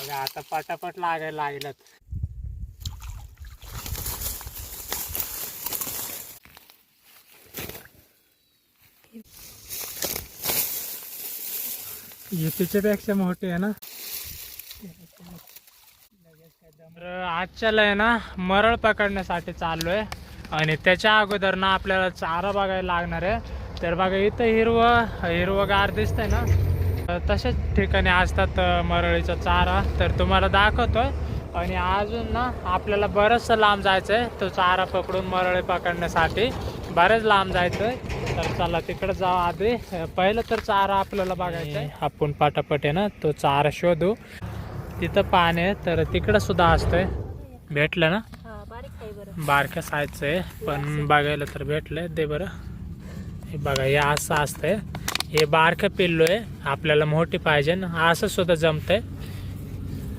बघा आता पटापट लागायला लागलं तिच्यापेक्षा मोठी आहे ना? आजच्याला आहे ना मरळ पकडण्यासाठी चाललोय. आणि त्याच्या अगोदर ना आपल्याला चारा बघायला लागणार आहे. तर बघा इथं हिरवं हिरवंगार दिसतंय ना? तशाच ठिकाणी असतात मरळीचा चारा. तर तुम्हाला दाखवतोय. आणि अजून ना आपल्याला बरंचसं लांब जायचं आहे तो चारा पकडून मरळी पकडण्यासाठी बरेच लांब जायचं आहे तर चला तिकडं जाऊ आधी. पहिलं तर चारा आपल्याला बघायचा आहे. आपण पटापट आहे ना तो चारा शोधू. तिथं पाणी आहे तर तिकडं सुद्धा असतंय. भेटलं ना? हा बारीक आहे बरं. बारक्या साईजचं आहे. पण बघायला तर भेटलंय. दे बरं. हे बघा हे असं असतंय. हे बारकं पिल्लो आहे. आपल्याला मोठी पाहिजे ना. असं सुद्धा जमतंय.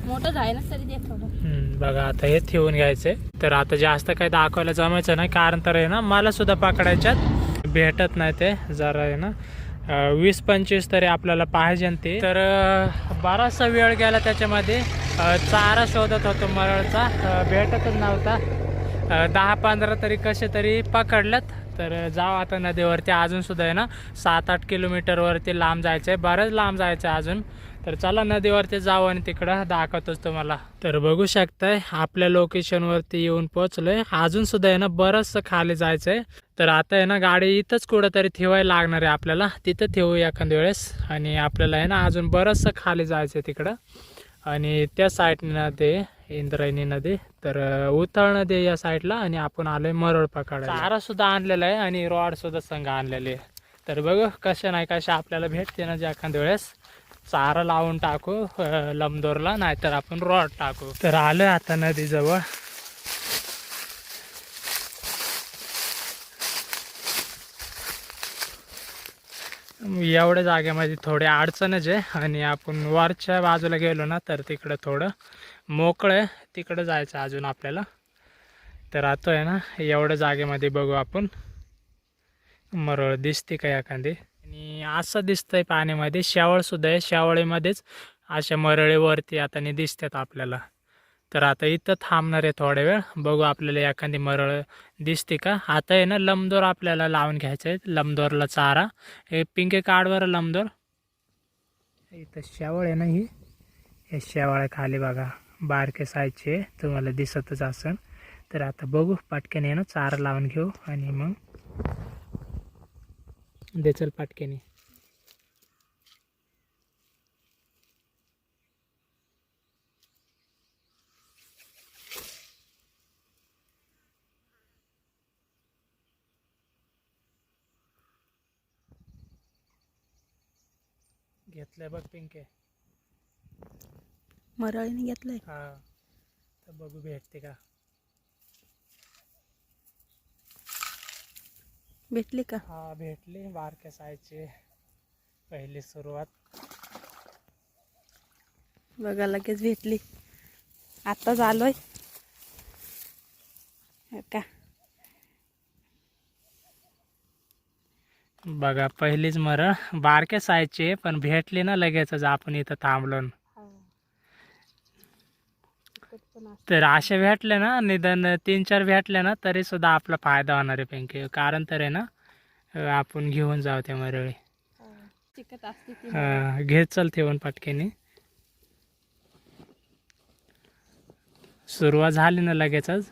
मोठं आहे ना तरी दे थोडं. हम्म, बघा आता हे ठेवून घ्यायचंय. तर आता जास्त काही दाखवायला जमायचं नाही. कारण तर आहे ना मला सुद्धा पकडायच्यात. भेटत नाही ते. जरा आहे ना अं, वीस पंचवीस तरी आपल्याला पाहिजे न ते. तर अं, बराचसा वेळ गेला त्याच्यामध्ये. अं, चारा शोधत होतो मरळचा. अं, भेटतच नव्हता. अं, दहा पंधरा तरी कसे तरी पकडल्यात. तर जाऊ आता नदीवरती. अजून सुद्धा आहे ना सात आठ किलोमीटरवरती लांब जायचं आहे बरंच लांब जायचं आहे अजून. तर चला नदीवरती जाऊ आणि तिकडं दाखवतोच तुम्हाला. तर बघू शकताय आपल्या लोकेशनवरती येऊन पोहोचलोय. अजून सुद्धा आहे ना बरंचसं खाली जायचं आहे तर आता आहे ना गाडी इथंच कुठंतरी ठेवायला लागणार आहे आपल्याला. तिथं ठेवू एखाद्या वेळेस. आणि आपल्याला आहे ना अजून बरंचसं खाली जायचं आहे तिकडं. आणि त्या साईडनं ते इंद्रायणी नदी. तर उथळ नदी या साईडला आणि आपण आलोय मरळ पकडायला चारा सुद्धा आणलेला आहे आणि रॉड सुद्धा संघ आणलेले आहे तर बघू कशा नाही कशा आपल्याला भेटते ना जे एखाद्या वेळेस. चारा लावून टाकू लमदोरला नाहीतर आपण रॉड टाकू. तर आलोय आता नदीजवळ. एवढ्या जागेमध्ये थोडी अडचणच आहे आणि आपण वरच्या बाजूला गेलो ना तर तिकडं थोडं मोकळं आहे तिकडं जायचं अजून आपल्याला. तर आता आहे ना एवढ्या जागेमध्ये बघू आपण. मरळ दिसते का एखादी? आणि असं दिसतंय पाण्यामध्ये. शेवळसुद्धा आहे. शेवळीमध्येच अशा मरळीवरती आता दिसतात आपल्याला. तर आता इथं थांबणार आहे थोड्या वेळ. बघू आपल्याला एखादी मरळ दिसते का? आता आहे ना लमदोर आपल्याला लावून घ्यायचं आहे. लमदोरला चारा. हे पिंके काढवर लमदोर. इथं शेवळ आहे ना ही. हे शेवळ आहे खाली बघा. बारके साईजचे तुम्हाला दिसतच असेल तर आता बघू पाटक्याने आहे ना चारा लावून घेऊ आणि मग दे चल घेतलंय बघ पिंके. मरळीने घेतलंय. हा. तर बघू भेटते का? भेटली का? हा भेटली. बारक्या साईजची पहिली सुरुवात. बघा लगेच भेटली. आत्ताच आलोय हो का? बघा पहिलीच मरळ बारक्या साईजची आहे, पण भेटली ना लगेचच आपण इथं थांबलो न. तर असे भेटले ना निदान तीन चार भेटले ना तरी सुद्धा आपला फायदा होणार आहे पिंकी कारण तर आहे ना आपण घेऊन जाऊ त्या मरळी. चिकट असते ती. अं, घे चल ठेवून पटकेने. सुरुवात झाली ना लगेचच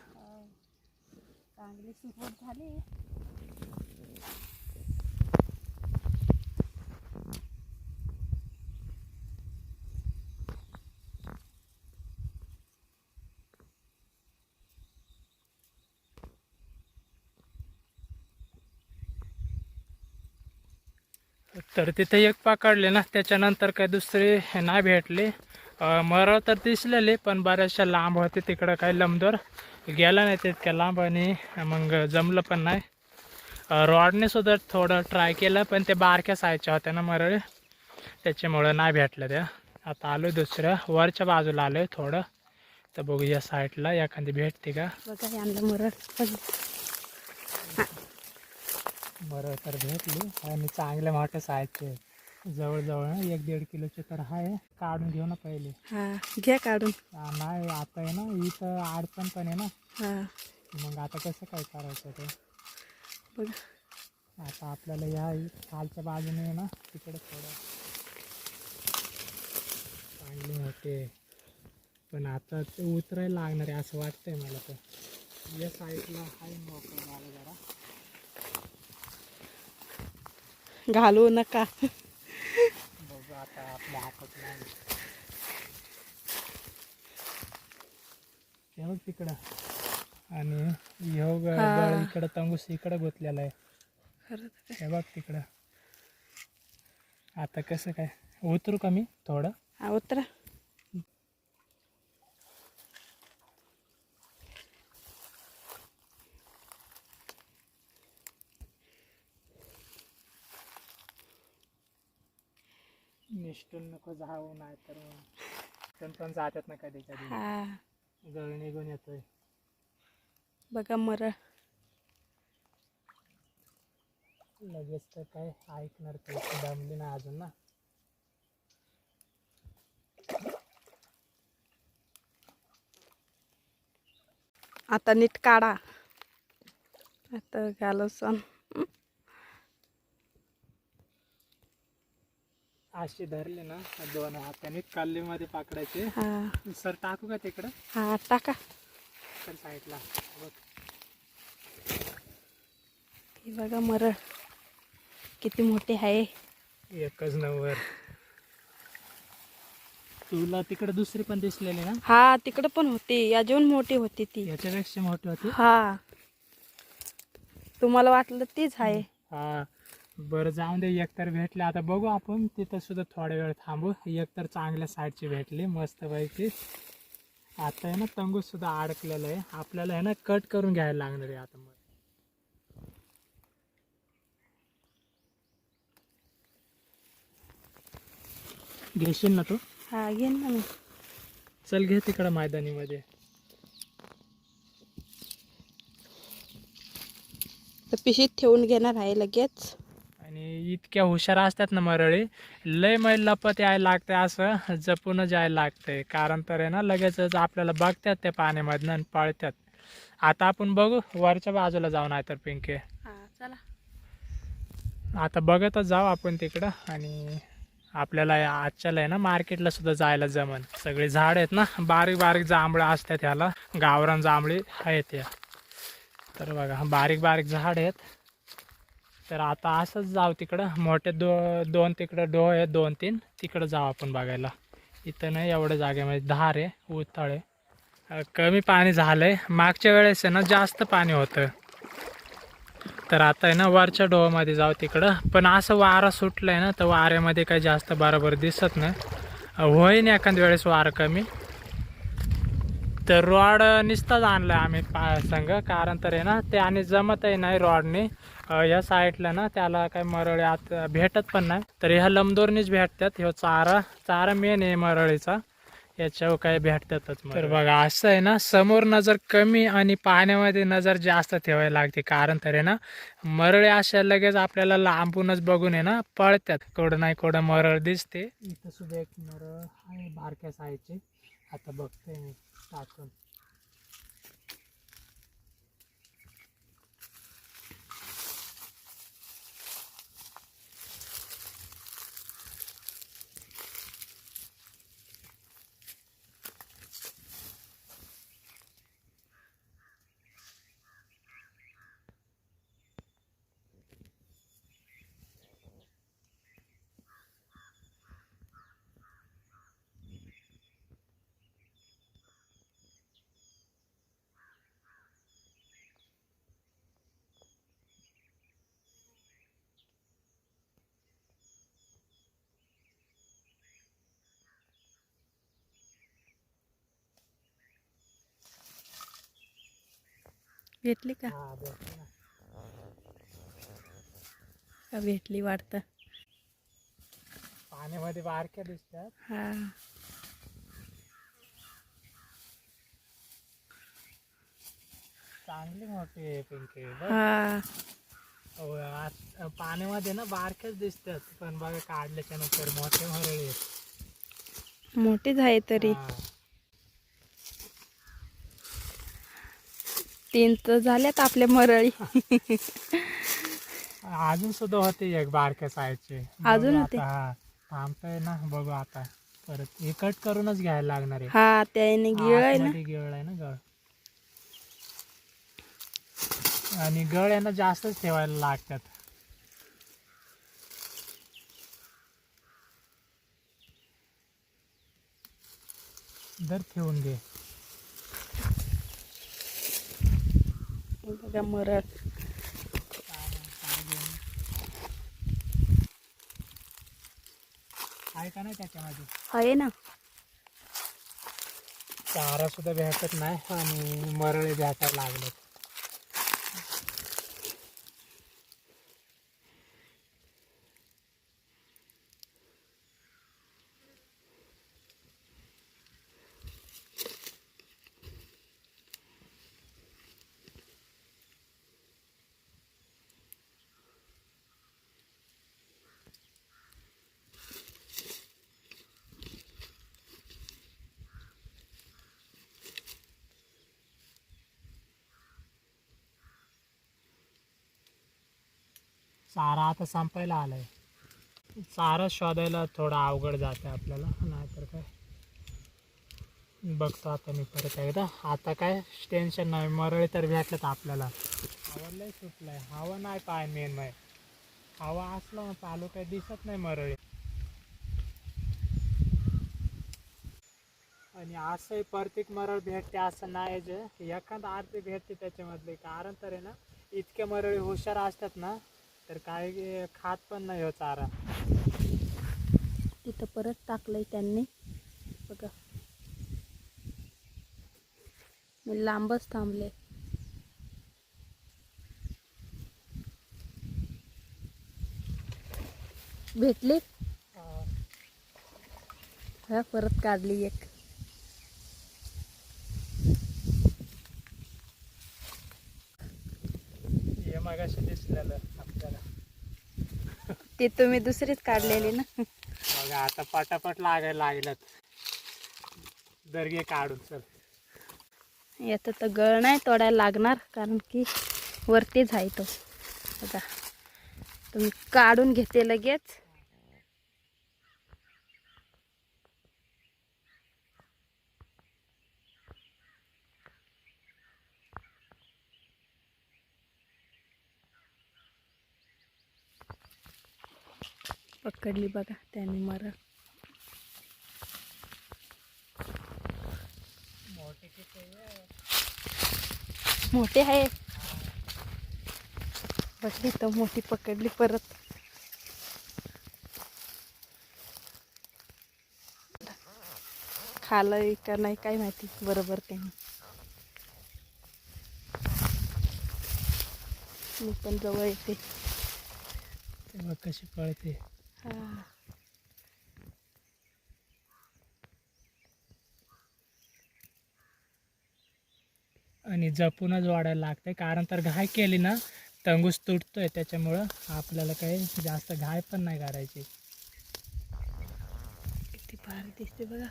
चांगली सुरुवात झाली तर तिथे एक पकडले ना त्याच्यानंतर काही दुसरे नाही भेटले. मरळ तर दिसलेले पण बऱ्याचशा लांब होते तिकडं काही लंबदोर गेला नाही तितक्या लांब आणि मग जमलं पण नाही. रॉडने सुद्धा थोडं ट्राय केलं पण ते बारक्या सायच्या होत्या ना मरळ त्याच्यामुळं नाही भेटलं त्या. आता आलो दुसऱ्या वरच्या बाजूला आलो आहे थोडं. तर बघू या साईडला एखादी भेटते का? बघा आणलं मरळ बरं तर भेटली. आणि चांगल्या मोठ्या साईजचे आहेत. जवळजवळ एक दीड किलोचे तर आहे. काढून घेऊ ना पहिले. हा घ्या काढून. नाही आता आहे ना इथं अडचण पण आहे ना. हा. मग आता कसं काय करायचं ते? बघा आता आपल्याला या खालच्या बाजूने आहे ना तिकडे थोडं चांगली मोठे. पण आता ते उतरायला लागणार आहे असं वाटतंय मला तर या साईडला आहे मोकळं झालं जरा. घालू नका. तिकडं. आणि. गळ इकडं तंगूस इकडं गुंतलेला आहे. हे बघ तिकडं. आता कसं काय? उतरू का मी थोडं? हा उतरा. निष्ठून नको जाऊ नाही तर पण पण जातात ना कधी कधी. हा. गळ निघून येतोय. बघा मर. लगेच तर काय ऐकणार ते. दमली ना अजून ना. आता नीट काढा. आता घालू अशी धरली ना दोन हाताने कल्लीमध्ये पकडायचे. हा. सर टाकू का तिकडं? हा टाका. तर साईडला. बघ. हे बघा मर किती मोठे आहे. एकच नंबर. तुला तिकडे दुसरी पण दिसलेली ना? हा तिकडं पण होती. अजून मोठी होती ती. याच्यापेक्षा मोठी होती? हा. तुम्हाला वाटलं तीच आहे. हा. बरं जाऊन दे एकतर भेटले. आता बघू आपण तिथं सुद्धा थोडा वेळ थांबू. एकतर चांगल्या साईडची भेटली मस्त पैकी आता आहे ना तंगूस सुद्धा अडकलेलं आहे. आपल्याला आहे ना कट करून घ्यायला लागणार आहे आता मग. घेशील ना तू? हा घेईन ना मी. चल घे तिकडं मैदानीमध्ये. पिशीत ठेवून घेणार आहे लगेच. आणि इतक्या हुशार असतात ना मरळी लय मैल लपत यायला लागते असं जपूनच जायला लागतंय. कारण तर आहे ना लगेचच आपल्याला बघतात त्या पाण्यामधनं आणि पळतात. आता आपण बघू वरच्या बाजूला जाऊ नाही तर पिंके चला. आता बघतच जाऊ आपण तिकडं आणि आपल्याला आजच्याला आहे ना मार्केटला सुद्धा जायला जमन. सगळे झाड आहेत ना बारीक बारीक जांभळं असतात ह्याला. गावरान जांभळी आहेत या. तर बघा बारीक बारीक झाड आहेत. तर आता असंच जाऊ तिकडं. मोठे दो दोन तिकडं डो आहे दोन तीन. तिकडं जाऊ आपण बघायला. इथं नाही एवढ्या जागेमध्ये. धार आहे उथळ आहे. कमी पाणी झालं आहे मागच्या वेळेस आहे ना जास्त पाणी होतं. तर आता आहे ना वरच्या डोहामध्ये जाऊ तिकडं. पण असं वारा सुटलं आहे ना तर वाऱ्यामध्ये काही जास्त बरोबर दिसत नाही. होईन एखाद्या वेळेस वारं कमी. तर रॉड नुसताच आणलं आम्ही पा संग कारण तर आहे ना ते आणि जमतही नाही रॉडने. या साईडला ना त्याला काही मरळे आत भेटत पण नाही. तर ह्या लंबदोरनीच भेटतात. ह्यो चारा चारा मेन आहे मरळीचा. याच्यावर काही भेटतातच तर बघा असं आहे ना समोर नजर कमी आणि पाण्यामध्ये नजर जास्त ठेवायला लागते. कारण तर आहे ना मरळे अशा लगेच आपल्याला लांबूनच बघून आहे ना पळतात. कोडं नाही कोडं मरळ दिसते. इथं सुद्धा एक मरळ आहे बारक्या साईजची. आता बघते मी. 大个 भेटली का? हा का भेटली वाटतं पाण्यामध्ये बारक्या दिसतात. हा. चांगली मोठी आहे पिंकी. हा. पाण्यामध्ये ना बारक्याच दिसतात पण बघा काढल्याच्या नंतर मोठे मरळी. मोठीच आहे तरी. तीन तर झाल्यात आपल्या मरळी. अजून सुद्धा होते एक बारक्या साईजचे अजून होते? थांबतोय ना बघू आता. परत हे कट करूनच घ्यायला लागणार आहे. हा त्याने गिळ आहे ना? गिळ आहे ना गळ. आणि गळ आहे ना जास्तच ठेवायला लागतात. दर ठेवून घे. बघा मरळ आहे का नाही त्याच्यामध्ये? आहे ना. चारा सुद्धा भेटत नाही आणि मरळे भेटायला लागलेत. चारा आता संपायला आलाय. चारा शोधायला थोडा अवघड जाते आपल्याला नाहीतर काय? बघतो आता मी परत एकदा. आता काय? टेन्शन नाही मरळी तर भेटलं आपल्याला. हवा सुटलंय सुटलाय. हवा नाही पाय मेन माय हवा असला ना चालू काय दिसत नाही मरळी. आणि असंही प्रत्येक मरळ भेटते असं नाही जे. एखादा आरती भेटते त्याच्यामधले. कारण तर आहे ना इतके मरळी हुशार असतात ना तर काय खात पण नाही हो चारा. तिथं परत टाकलंय त्यांनी. बघा. मी लांबच थांबले. भेटली? हा परत काढली एक. हे मगाशी दिसलेलं. ते तुम्ही दुसरीच काढलेली ना. बघा आता पटापट लागायला लागल्यात. दर्गे काढून चल. याचं तर गळ नाही तोडायला लागणार कारण की वरतीच आहे तो. बघा. तुम्ही काढून घेते लगेच. पकडली बघा त्याने मर मोठे आहे? बघली तर मोठी पकडली परत. खालं का नाही काय माहिती बरोबर त्यांनी मी पण जवळ येते. तेव्हा कशी पळते? आणि जपूनच वाढायला लागते कारण तर घाय केली ना तंगूस तुटतोय त्याच्यामुळं आपल्याला काही जास्त घाय पण नाही करायची. किती भारी दिसते बघा.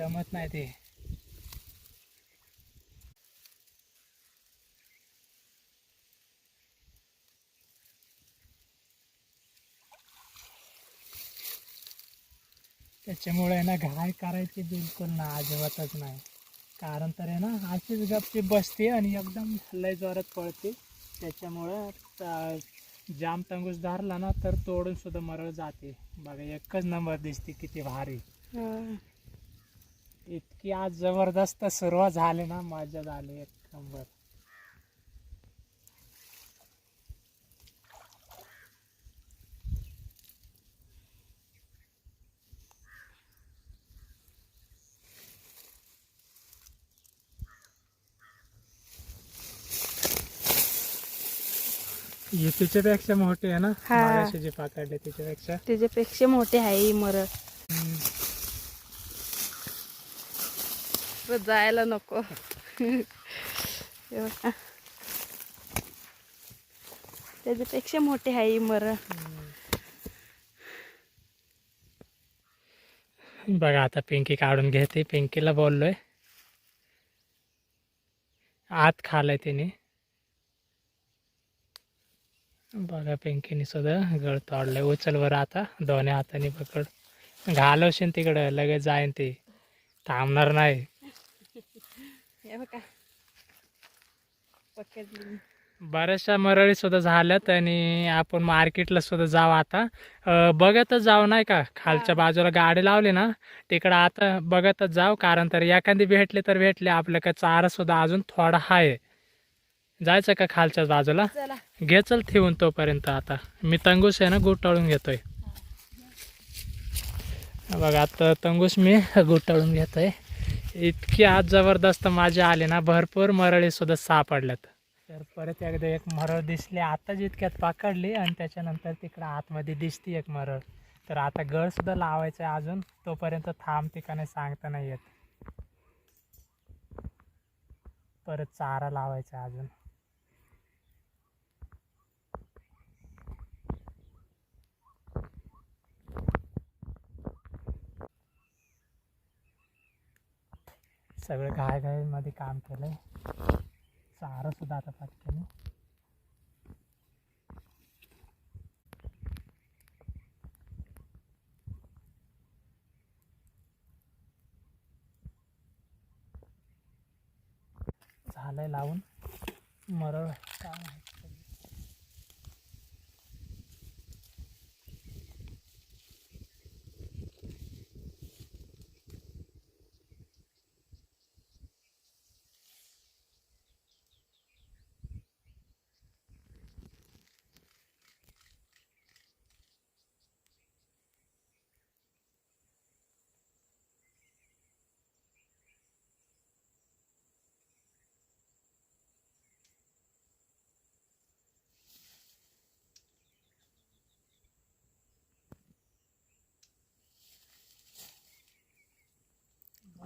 जमत नाही ते. त्याच्यामुळे आहे ना घाय करायची बिलकुल ना अजिबातच नाही. कारण तर आहे ना अशीच गपची बसते आणि एकदम लय जोरात पळते. त्याच्यामुळं जाम तंगूस धरला ना तर तोडून सुद्धा मरळ जाते. बघा एकच नंबर दिसते किती भारी. इतकी आज जबरदस्त सुरुवात झाली ना मजा झाले एक नंबर तिच्यापेक्षा मोठे आहे ना हा. मगाशी जे पाकडले मोठे आहे मरड जायला नको. त्याच्यापेक्षा मोठे आहे मरळ बघा आता पिंकी काढून घेते. पिंकीला बोललोय. आत खालाय तिने. बघा पिंकीने सुद्धा गळ तोडलंय. उचल बरं आता दोन्ही हाताने पकड. घालवशील तिकडं लगेच जाईन ती. थांबणार नाही. हे बघा. पकडली बऱ्याचशा मरळी सुद्धा झाल्यात आणि आपण मार्केटला सुद्धा जाऊ आता. बघतच जाऊ नाही का? खालच्या बाजूला गाडी लावली ना तिकडं आता बघतच जाऊ. कारण तर एखादी भेटली तर भेटली. आपल्या काय चारा सुद्धा अजून थोडा आहे जायचं का खालच्या बाजूला? घे चल ठेवून तोपर्यंत आता. मी तंगूस आहे ना गुटाळून घेतोय. बघा आता तंगूस मी गुटाळून घेतोय. इतकी आज जबरदस्त माझे आले ना भरपूर मरळी सुद्धा सापडल्यात. तर परत एकदा एक मरळ दिसली आता जितक्यात पकडली आणि त्याच्यानंतर तिकडं आतमध्ये दिसती एक मरळ. तर आता गळ सुद्धा लावायचं आहे अजून तोपर्यंत थांब ठिकाणी सांगता नाही येत. परत चारा लावायचा अजून. सगळं घाय घायमध्ये काम केलं आहे सारंसुद्धा आता पाठ केलं लावून मरळ काय माहिती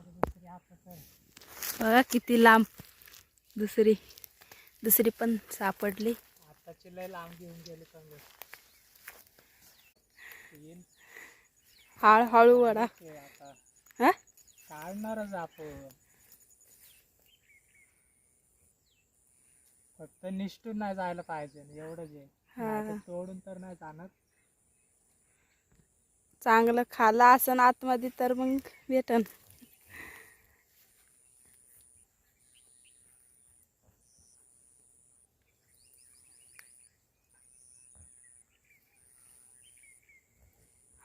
दुसरी आता तर बघा किती लांब दुसरी दुसरी पण सापडली. आताची लय लांब घेऊन गेले हळूहळू वडा. हा? काढणारच आपण. फक्त निष्ठून नाही जायला पाहिजे एवढंच आहे. तोडून तर नाही जाणार. चांगलं खाला असं आतमध्ये तर मग भेटन.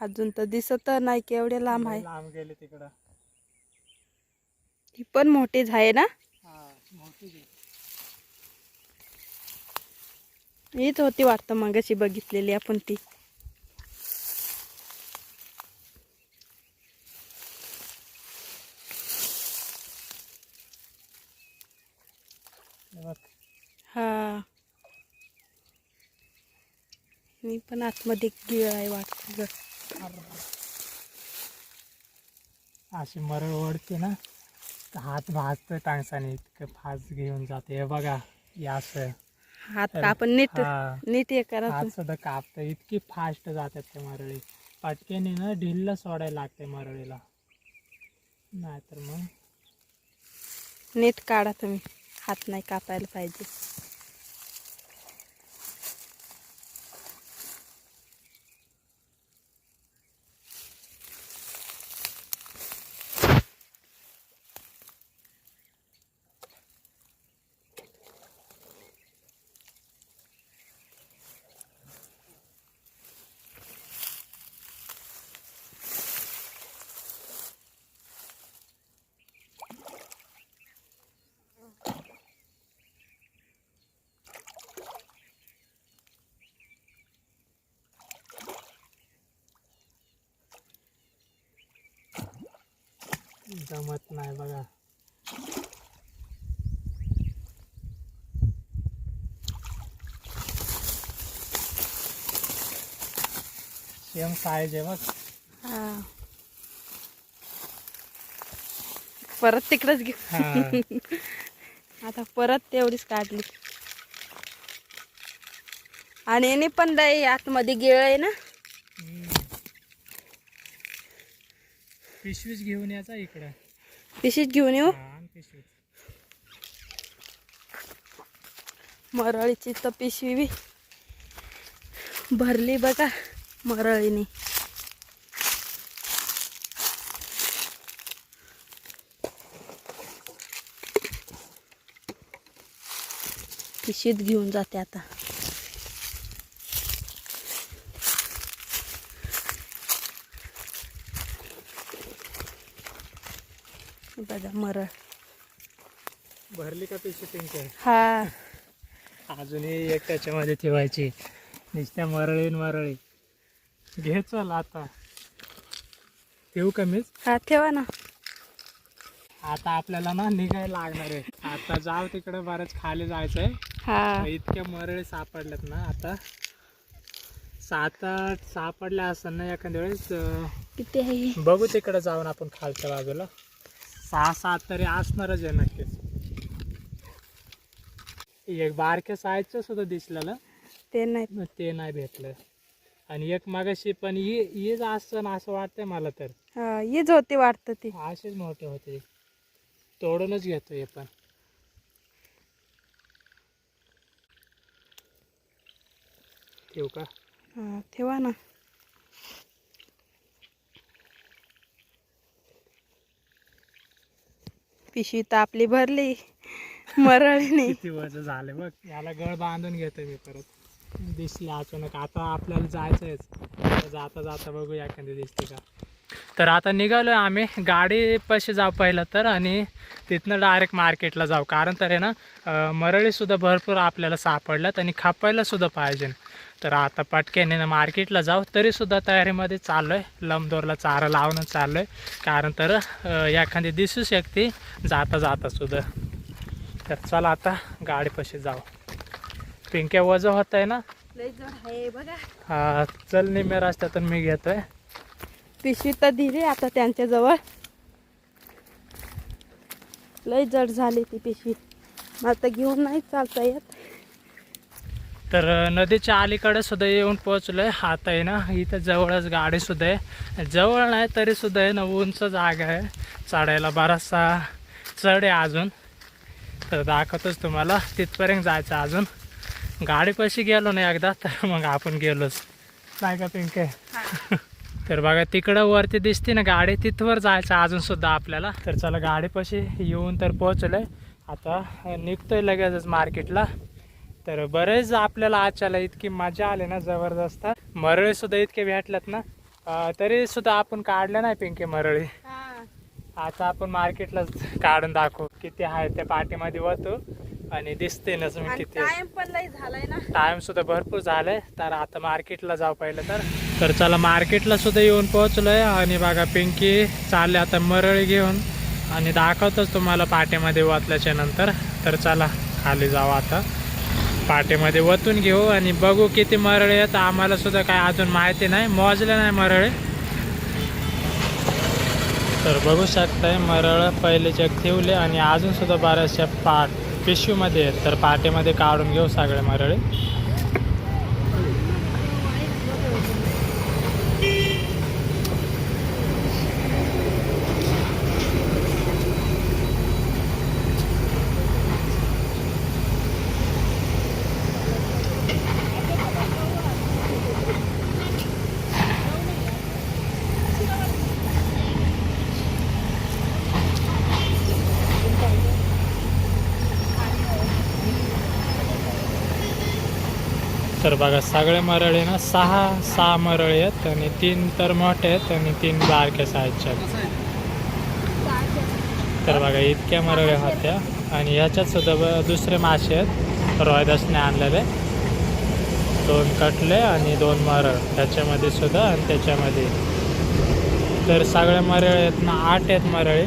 अजून तर दिसत नाही केवढे लांब लय आहे. लांब गेले तिकडं. ही पण मोठीच आहे ना? हा मोठी. हीच होती वाटतं मगाशी बघितलेली आपण ती. हे हा. मी पण आतमध्ये गिळ आहे वाटत. अशी मरळ ओढते ना हात भाजतोय टांगसाने इतकं फास्ट घेऊन जाते. हे बघा असं. हात आपण नीट. नीट हे करा हात. सुद्धा कापतं इतकी फास्ट जातात ते मरळी. पटकेने ना ढिल्ल सोडायला लागते मरळीला. नाहीतर मग नीट काढा तुम्ही. हात नाही कापायला पाहिजे. जमत नाही बघा. सेम साईज आहे बघ. परत तिकडच घे आता परत तेवढीच काढली. आणि पण आतमध्ये गिळ आहे ना? पिशवीच घेऊन यायचा इकडं. पिशीच घेऊन येऊ? पिशवीच मरळीची तर पिशवी बी. भरली बघा मरळीने. पिशीत घेऊन जाते आता. बघा मरळ. भरली का पिंक आहे हा. अजूनही एक त्याच्यामध्ये ठेवायची. नुसत्या मरळी मरळी. घे चल आता. ठेवू कमीच हा ठेवा ना. आता आपल्याला ना निघायला लागणार आहे. आता जाव तिकडे बरंच खाली जायचंय. हा. इतक्या मरळी सापडल्यात ना आता. सात आठ सापडल्या असताना ना एखाद्या वेळेस किती आहे? बघू तिकडे जाऊन आपण खालच्या बाजूला. सहा सात तरी असणारच आहे नक्कीच. एक बारक्या साईजचं सुद्धा दिसलेलं ते नाही. ते नाही भेटलं. आणि एक मागाशी पण हीच असं ना असं वाटतंय मला तर. हा हीच होती वाटतं ती. असेच मोठे होते. तोडूनच घेतो हे पण. ठेवू का? हा ठेवा ना. पिशवी तर आपली भरली. मरळीने. किती वर्ष झाले बघ. याला गळ बांधून घेतो मी परत. दिसले अचानक. आता आपल्याला जायचंयच. आता जाता जाता बघूया एखादी दिसते का. तर आता निघालोय आम्ही गाडी पशी जाऊ पहिलं तर आणि तिथनं डायरेक्ट मार्केटला जाऊ. कारण तर आहे ना मरळीसुद्धा भरपूर आपल्याला सापडल्यात आणि खापायला सुद्धा पाहिजे. तर आता पटक्याने ना मार्केटला जाऊ. तरीसुद्धा तयारीमध्ये चाललो आहे लंबदोरला चारा लावणं चाललो आहे कारण तर एखादी दिसू शकते जाता जाता सुद्धा. तर चला आता गाडीपाशी जाऊ. पिंक्या वजन होत आहे ना हा चल निम्या रस्त्यातून मी घेतोय. पिशवी तर दिली आता त्यांच्याजवळ. लय जड झाली ती पिशवी. मला तर घेऊन नाही चालता येत. तर नदीच्या अलीकडे सुद्धा येऊन पोहोचलोय. आता आहे ना इथं जवळच गाडी सुद्धा आहे. जवळ नाही तरी सुद्धा आहे ना उंच जागा आहे. चढायला बराचसा चढ आहे अजून. तर दाखवतोच तुम्हाला तिथपर्यंत जायचं अजून. गाडीपाशी गेलो ना एकदा तर मग आपण गेलोच. नाही का पिंके? तर बघा तिकडं वरती दिसते ना गाडी तिथवर जायचं अजून सुद्धा आपल्याला. तर चला गाडीपाशी येऊन तर पोहोचलोय. आता निघतोय लगेचच मार्केटला. तर बरेच आपल्याला आजच्याला इतकी मजा आली ना जबरदस्त. मरळी सुद्धा इतके भेटल्यात ना. तरी सुद्धा आपण काढल्या नाही पिंके मरळी. आता आपण मार्केटला काढून दाखवू. किती आहे त्या पाठीमध्ये वतो. आणि दिसते ना तुम्ही आणि किती. टाइम पण लय झालाय ना. टाइम सुद्धा भरपूर झालाय. तर आता मार्केटला जाऊ पहिलं तर. तर चला मार्केटला सुद्धा येऊन पोहोचलोय. आणि बघा पिंकी चालले आता मरळी घेऊन. आणि दाखवतोच तुम्हाला पाट्यामध्ये वाचल्याच्या नंतर. तर चला खाली जाऊ आता. पाट्यामध्ये वतून घेऊ आणि बघू किती मरळे आहेत. आम्हाला सुद्धा काय अजून माहिती नाही. मोजले नाही मरळे. तर बघू शकताय मरळ पहिले जग ठेवले आणि अजून सुद्धा बऱ्याचशा पाट पिशवीमध्ये आहेत. तर पाट्यामध्ये काढून घेऊ सगळे मरळी. तर बघा सगळे मरळे ना सहा सहा मरळे आहेत आणि तीन तर मोठे आहेत आणि तीन बारक्या साईजच्या आहेत. तर बघा इतक्या मरळे होत्या आणि ह्याच्यात सुद्धा ब- दुसरे मासे आहेत. रॉयदासने आणलेले. दोन कटले आणि दोन मरळ त्याच्यामध्ये सुद्धा आणि त्याच्यामध्ये. तर सगळे मरळे आहेत ना आठ आहेत मरळी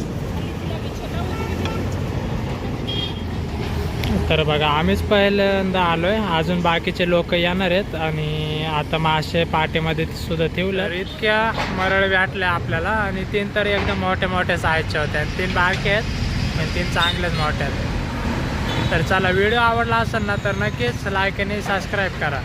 तर बघा आम्हीच पहिल्यांदा आलो आहे अजून बाकीचे लोक येणार आहेत आणि आता मासे पाटेमध्ये सुद्धा ठेवलं. तर इतक्या मरळ वाटल्या आपल्याला आणि तीन तर एकदम मोठ्या मोठ्या साईजच्या होत्या. आणि तीन बारके आहेत आणि तीन चांगलेच मोठ्या आहेत. तर चला व्हिडिओ आवडला असेल ना तर नक्कीच लाईक आणि सबस्क्राईब करा.